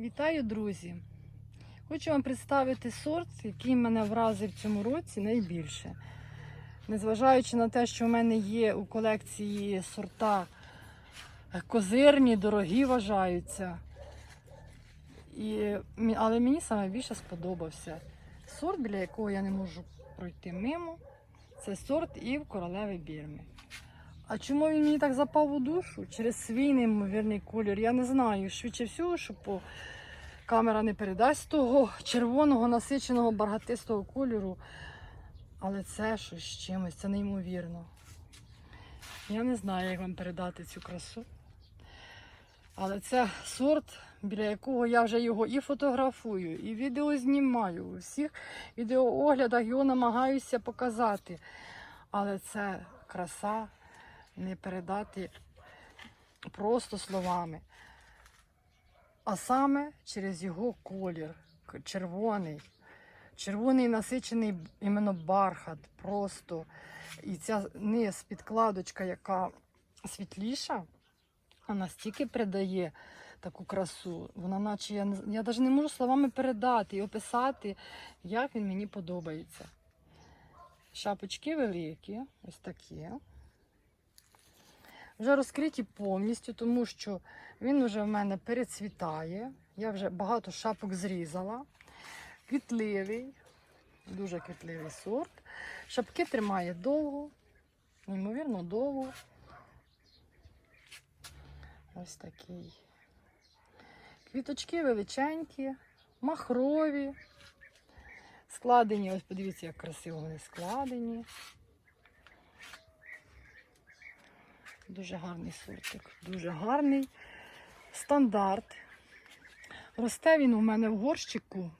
Вітаю, друзі! Хочу вам представити сорт, який мене вразив в цьому році найбільше. Незважаючи на те, що в мене є у колекції сорта козирні, дорогі вважаються. І, але мені саме більше сподобався сорт, біля якого я не можу пройти мимо. Це сорт Ів королеви Бірми. А чому він мені так запав у душу? Через свій неймовірний колір. Я не знаю. Швидше всього, що камера не передасть того червоного насиченого баргатистого кольору. Але це щось з чимось, це неймовірно. Я не знаю, як вам передати цю красу. Але це сорт, біля якого я вже його і фотографую, і відео знімаю. У всіх відеооглядах його намагаюся показати. Але це краса не передати просто словами. А саме через його колір, червоний. Червоний насичений іменно бархат, просто. І ця низ, підкладочка, яка світліша, а настільки придає таку красу. Вона наче я, я навіть не можу словами передати і описати, як він мені подобається. Шапочки великі, ось такі. Вже розкриті повністю, тому що він вже в мене перецвітає. Я вже багато шапок зрізала. Квітливий, дуже квітливий сорт. Шапки тримає довго, неймовірно довго. Ось такий. Квіточки величенькі, махрові. Складені, ось подивіться, як красиво вони складені. Дуже гарний сортик, дуже гарний. Стандарт. Росте він у мене в горщику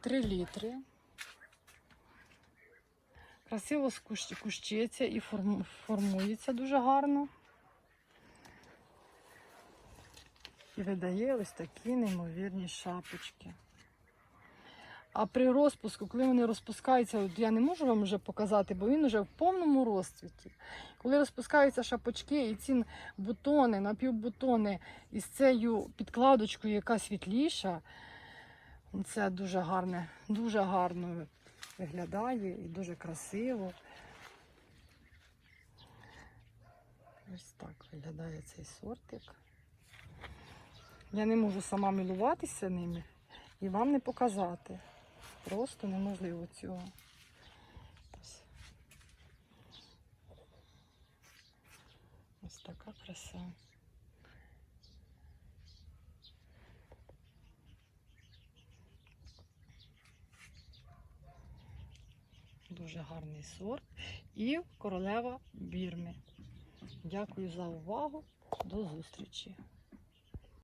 3 літри. Красиво кущиться і формується дуже гарно. І видає ось такі неймовірні шапочки. А при розпуску, коли вони розпускаються, от я не можу вам вже показати, бо він вже в повному розцвіті. Коли розпускаються шапочки і ці бутони, напівбутони із цією підкладочкою, яка світліша, це дуже гарне, дуже гарно виглядає і дуже красиво. Ось так виглядає цей сортик. Я не можу сама милуватися ними і вам не показати. Просто неможливо цього. Ось. Ось така краса. Дуже гарний сорт. І королева Бірми. Дякую за увагу. До зустрічі.